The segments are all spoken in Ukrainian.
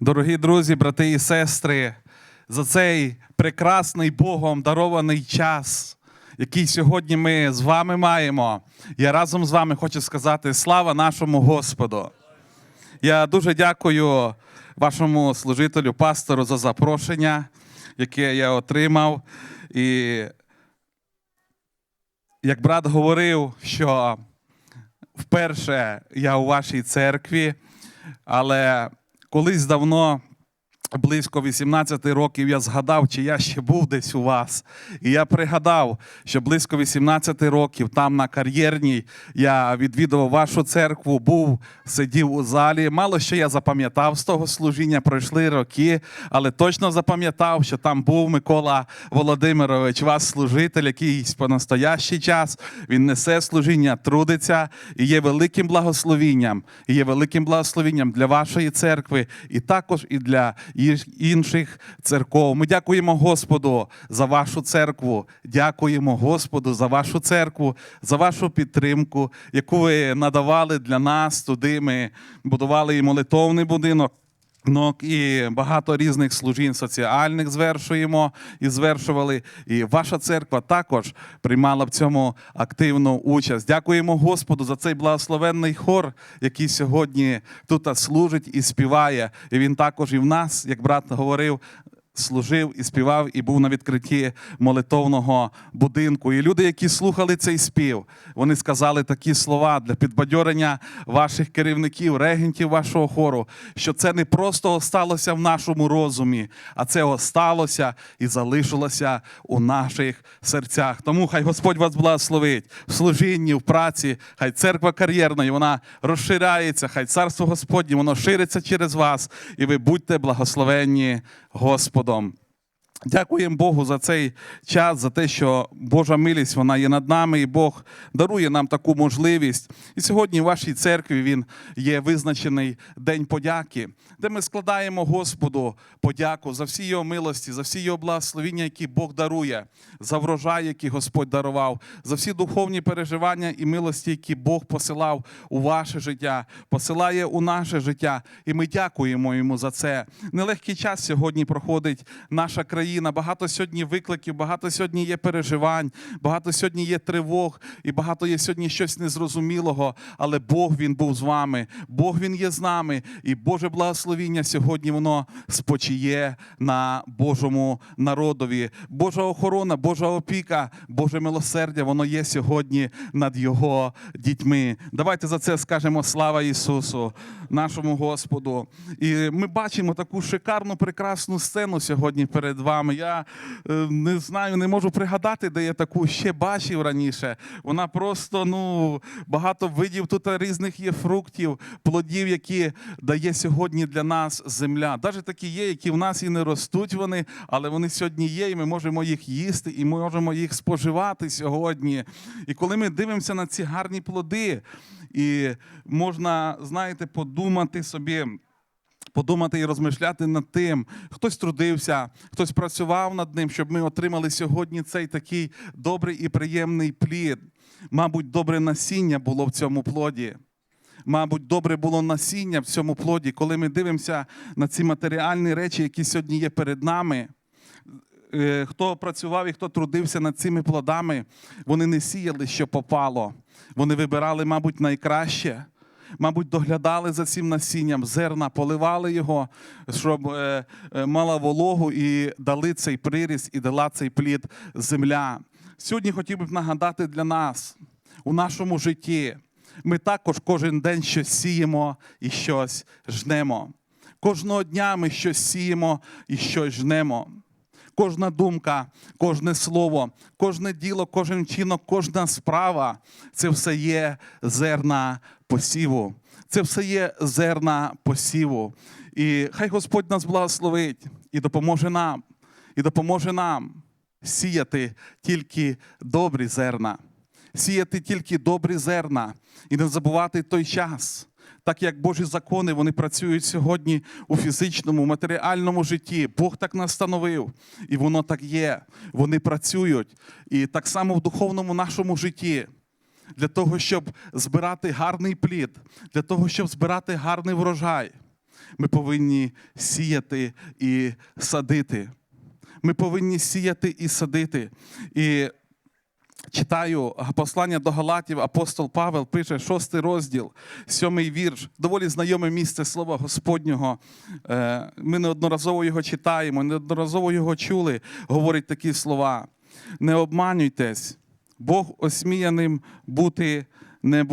Дорогі друзі, брати і сестри, за цей прекрасний Богом дарований час, який сьогодні ми з вами маємо. Я разом з вами хочу сказати слава нашому Господу. Я дуже дякую вашому служителю, пастору, за запрошення, яке я отримав. І як брат говорив, що вперше я у вашій церкві, але колись давно, близько 18 років, я згадав, чи я ще був десь у вас. І я пригадав, що близько 18 років там на кар'єрній я відвідував вашу церкву, був, сидів у залі. Мало що я запам'ятав з того служіння, пройшли роки, але точно запам'ятав, що там був Микола Володимирович, ваш служитель, якийсь по настоящий час. Він несе служіння, трудиться і є великим благословінням, і є великим благословінням для вашої церкви, і також і для їх- інших церков. Ми дякуємо Господу за вашу церкву. Дякуємо Господу за вашу церкву, за вашу підтримку, яку ви надавали для нас. Туди ми будували і молитовний будинок. І багато різних служінь соціальних звершуємо і звершували. І ваша церква також приймала в цьому активну участь. Дякуємо Господу за цей благословенний хор, який сьогодні тут служить і співає. І він також і в нас, як брат говорив, служив і співав, і був на відкритті молитовного будинку. І люди, які слухали цей спів, вони сказали такі слова для підбадьорення ваших керівників, регентів вашого хору, що це не просто осталося в нашому розумі, а це осталося і залишилося у наших серцях. Тому хай Господь вас благословить в служінні, в праці, хай церква кар'єрна, і вона розширяється, хай царство Господнє, воно шириться через вас, і ви будьте благословенні Господом. Дякуємо Богу за цей час, за те, що Божа милість вона є над нами, і Бог дарує нам таку можливість. І сьогодні в вашій церкві він є визначений День подяки, де ми складаємо Господу подяку за всі його милості, за всі його благословіння, які Бог дарує, за врожай, який Господь дарував, за всі духовні переживання і милості, які Бог посилав у ваше життя, посилає у наше життя. І ми дякуємо йому за це. Нелегкий час сьогодні проходить наша країна. Багато сьогодні викликів, багато сьогодні є переживань, багато сьогодні є тривог, і багато є сьогодні щось незрозумілого. Але Бог він був з вами, Бог він є з нами, і Боже благословіння сьогодні воно спочиє на Божому народові. Божа охорона, Божа опіка, Боже милосердя, воно є сьогодні над його дітьми. Давайте за це скажемо слава Ісусу, нашому Господу. І ми бачимо таку шикарну, прекрасну сцену сьогодні перед вами. Я е, не знаю, не можу пригадати, де я таку ще бачив раніше. Вона просто ну багато видів тут різних є фруктів, плодів, які дає сьогодні для нас земля. Навіть такі є, які в нас і не ростуть вони, але вони сьогодні є, і ми можемо їх їсти, і ми можемо їх споживати сьогодні. І коли ми дивимося на ці гарні плоди, і можна, знаєте, подумати собі. Подумати і розмишляти над тим, хтось трудився, хтось працював над ним, щоб ми отримали сьогодні цей такий добрий і приємний плід. Мабуть, добре насіння було в цьому плоді. Мабуть, добре було насіння в цьому плоді, коли ми дивимося на ці матеріальні речі, які сьогодні є перед нами. Е, Хто працював і хто трудився над цими плодами, вони не сіяли, що попало. Вони вибирали, мабуть, найкраще. Мабуть, доглядали за цим насінням, зерна, поливали його, щоб е, е, мала вологу і дали цей приріст, і дала цей плід земля. Сьогодні хотів би нагадати для нас у нашому житті. Ми також кожен день щось сіємо і щось жнемо. Кожного дня ми щось сіємо і щось жнемо. Кожна думка, кожне слово, кожне діло, кожен вчинок, кожна справа це все є зерна посіву. Це все є зерна посіву. І хай Господь нас благословить і допоможе нам, і допоможе нам сіяти тільки добрі зерна, сіяти тільки добрі зерна і не забувати той час. Так як Божі закони вони працюють сьогодні у фізичному, матеріальному житті. Бог так настановив, і воно так є. Вони працюють. І так само в духовному нашому житті. Для того, щоб збирати гарний плід, для того, щоб збирати гарний врожай. Ми повинні сіяти і садити. Ми повинні сіяти і садити. І читаю послання до Галатів, апостол Павел пише шостий розділ, сьомий вірш, доволі знайоме місце слова Господнього. Е, Ми неодноразово його читаємо, неодноразово його чули, говорить такі слова. Не обманюйтесь, Бог осміяним бути не,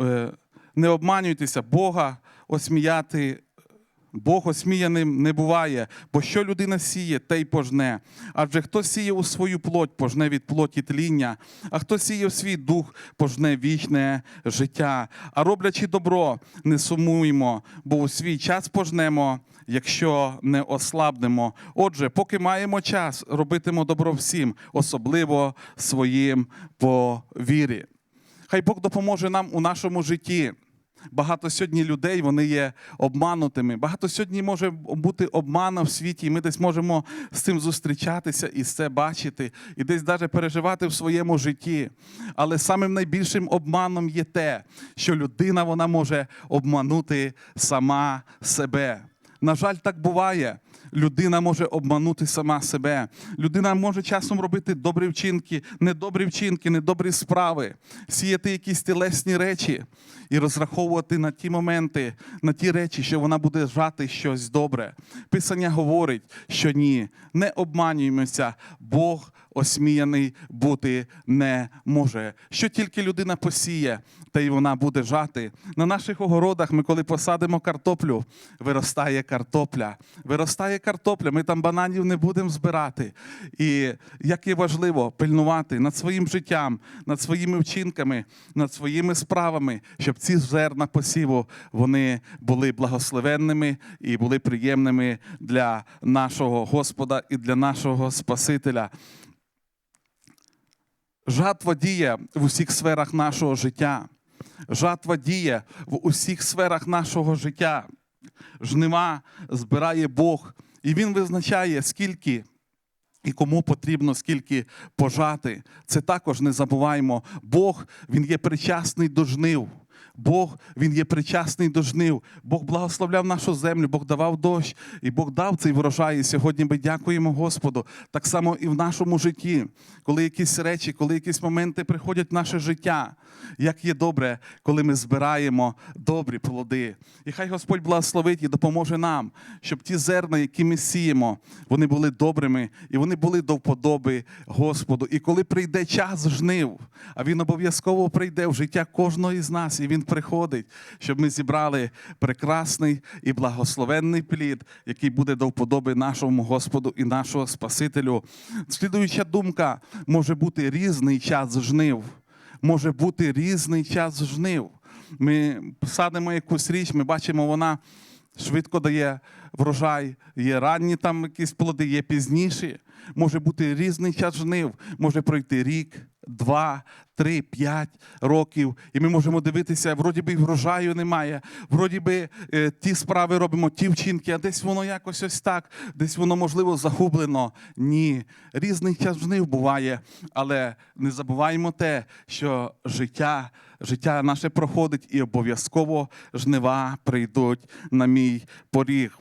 е, не обманюйтеся, Бога осміяти Бог осміяним не буває, бо що людина сіє, те й пожне. Адже хто сіє у свою плоть, пожне від плоті тління, а хто сіє в свій дух, пожне вічне життя. А роблячи добро, не сумуємо, бо у свій час пожнемо, якщо не ослабнемо. Отже, поки маємо час, робитимо добро всім, особливо своїм по вірі. Хай Бог допоможе нам у нашому житті. Багато сьогодні людей вони є обманутими. Багато сьогодні може бути обмана в світі, і ми десь можемо з цим зустрічатися і це бачити, і десь навіть переживати в своєму житті. Але самим найбільшим обманом є те, що людина вона може обманути сама себе. На жаль, так буває. Людина може обманути сама себе. Людина може часом робити добрі вчинки, недобрі вчинки, недобрі справи, сіяти якісь тілесні речі і розраховувати на ті моменти, на ті речі, що вона буде жати щось добре. Писання говорить, що ні, не обманюємося, Бог осміяний бути не може. Що тільки людина посіє, та й вона буде жати. На наших огородах ми, коли посадимо картоплю, виростає картопля. Виростає картопля, ми там бананів не будемо збирати. І як є важливо пильнувати над своїм життям, над своїми вчинками, над своїми справами, щоб ці зерна посіву вони були благословенними і були приємними для нашого Господа і для нашого Спасителя. Жатва діє в усіх сферах нашого життя. Жатва діє в усіх сферах нашого життя. Жнива збирає Бог, і Він визначає, скільки і кому потрібно скільки пожати. Це також не забуваємо. Бог Він є причасний до жнив. Бог Він є причасний до жнив. Бог благословляв нашу землю, Бог давав дощ, і Бог дав цей врожай. І сьогодні ми дякуємо Господу. Так само і в нашому житті, коли якісь речі, коли якісь моменти приходять в наше життя, як є добре, коли ми збираємо добрі плоди. І хай Господь благословить і допоможе нам, щоб ті зерна, які ми сіємо, вони були добрими і вони були до вподоби Господу. І коли прийде час жнив, а він обов'язково прийде в життя кожного із нас, і він приходить, щоб ми зібрали прекрасний і благословенний плід, який буде до вподоби нашому Господу і нашого Спасителю. Слідуюча думка може бути різний час жнив. Може бути різний час жнив. Ми садимо якусь річ, ми бачимо, вона швидко дає врожай. Є ранні там якісь плоди, є пізніші. Може бути різний час жнив, може пройти рік, два, три, п'ять років. І ми можемо дивитися, вроді би врожаю немає, вроді би е, ті справи робимо, ті вчинки, а десь воно якось ось так, десь воно можливо загублено. Ні, різний час жнив буває, але не забуваємо те, що життя, життя наше проходить і обов'язково жнива прийдуть на мій поріг.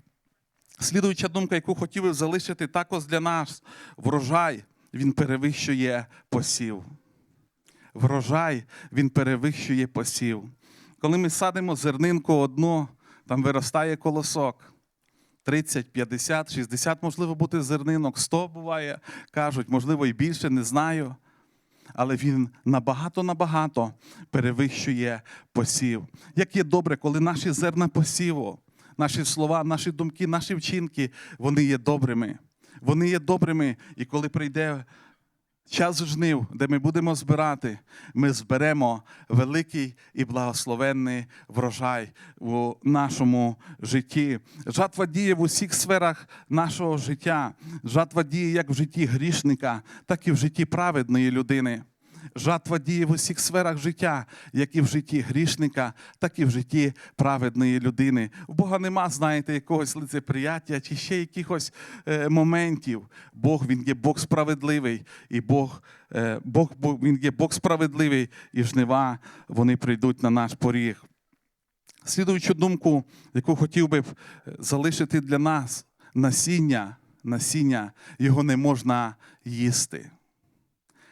Слідуюча думка, яку хотів залишити також для нас, врожай він перевищує посів. Врожай він перевищує посів. Коли ми садимо зернинку одну, там виростає колосок. 30, 50, 60, можливо, бути зернинок, 100 буває, кажуть, можливо, і більше, не знаю. Але він набагато-набагато перевищує посів. Як є добре, коли наші зерна посіву, наші слова, наші думки, наші вчинки, вони є добрими. Вони є добрими, і коли прийде час жнив, де ми будемо збирати, ми зберемо великий і благословенний врожай у нашому житті. Жатва діє в усіх сферах нашого життя. Жатва діє як в житті грішника, так і в житті праведної людини. Жатва діє в усіх сферах життя, як і в житті грішника, так і в житті праведної людини. У Бога нема, знаєте, якогось лицеприяття чи ще якихось е, моментів. Бог він є Бог справедливий, і Бог, е, Бог, Бог він є Бог справедливий, і жнива вони прийдуть на наш поріг. Слідуючу думку, яку хотів би е, залишити для нас, насіння, насіння, його не можна їсти.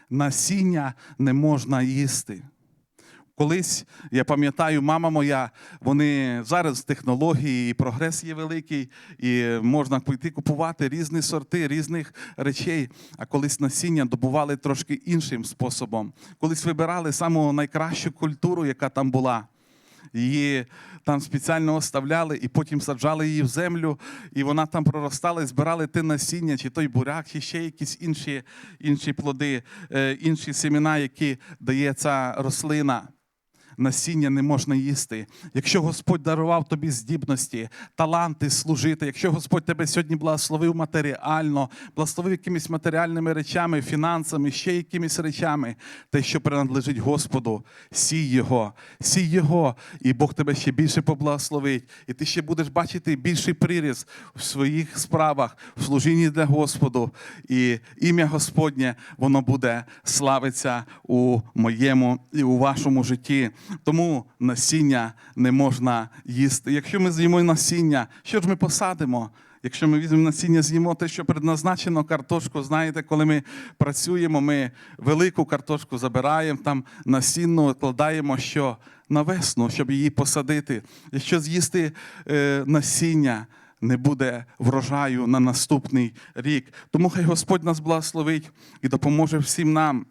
Насіння не можна їсти. Колись, я пам'ятаю, мама моя, вони зараз технології і прогрес є великий, і можна пойти купувати різні сорти різних речей. А колись насіння добували трошки іншим способом. Колись вибирали саму найкращу культуру, яка там була. Її там спеціально оставляли і потім саджали її в землю, і вона там проростала, і збирали те насіння, чи той буряк, чи ще якісь інші, інші плоди, е, інші семена, які дає ця рослина. Насіння не можна їсти. Якщо Господь дарував тобі здібності, таланти служити, якщо Господь тебе сьогодні благословив матеріально, благословив якимись матеріальними речами, фінансами, ще якимись речами, те, що принадлежить Господу, сій його, сій його, і Бог тебе ще більше поблагословить. І ти ще будеш бачити більший приріст в своїх справах, в служінні для Господу. І ім'я Господнє воно буде славитися у моєму і у вашому житті. Тому насіння не можна їсти. Якщо ми з'їмо насіння, що ж ми посадимо? Якщо ми візьмемо насіння, з'їмо те, що предназначено картошку, знаєте, коли ми працюємо, ми велику картошку забираємо, там насінну кладаємо що на весну, щоб її посадити. Якщо з'їсти е, насіння, не буде врожаю на наступний рік. Тому хай Господь нас благословить і допоможе всім нам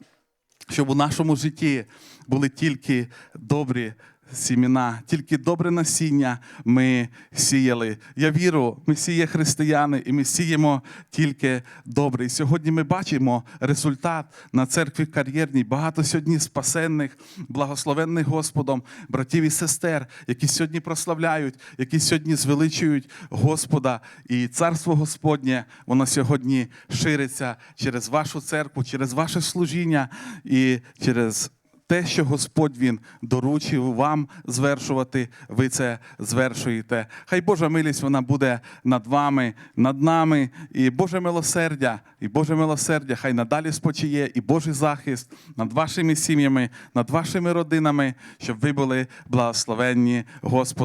щоб у нашому житті були тільки добрі сімена, тільки добре насіння ми сіяли. Я вірю, ми сіє християни, і ми сіємо тільки добре. І сьогодні ми бачимо результат на церкві кар'єрній. Багато сьогодні спасенних, благословенних Господом, братів і сестер, які сьогодні прославляють, які сьогодні звеличують Господа. І царство Господнє, воно сьогодні шириться через вашу церкву, через ваше служіння і через те, що Господь Він доручив вам звершувати, ви це звершуєте. Хай Божа милість вона буде над вами, над нами, і Боже милосердя, і Боже милосердя, хай надалі спочиє, і Божий захист над вашими сім'ями, над вашими родинами, щоб ви були благословенні Господом.